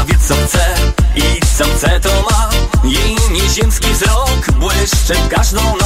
Ona wie co chce i co chce to ma. Jej nieziemski wzrok błyszczy każdą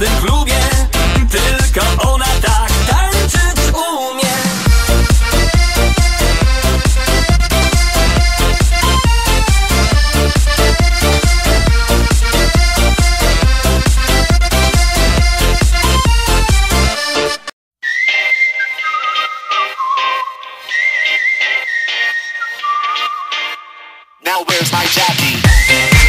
każdym klubie Tylko ona tak tańczyć umie Now where's my Jackie?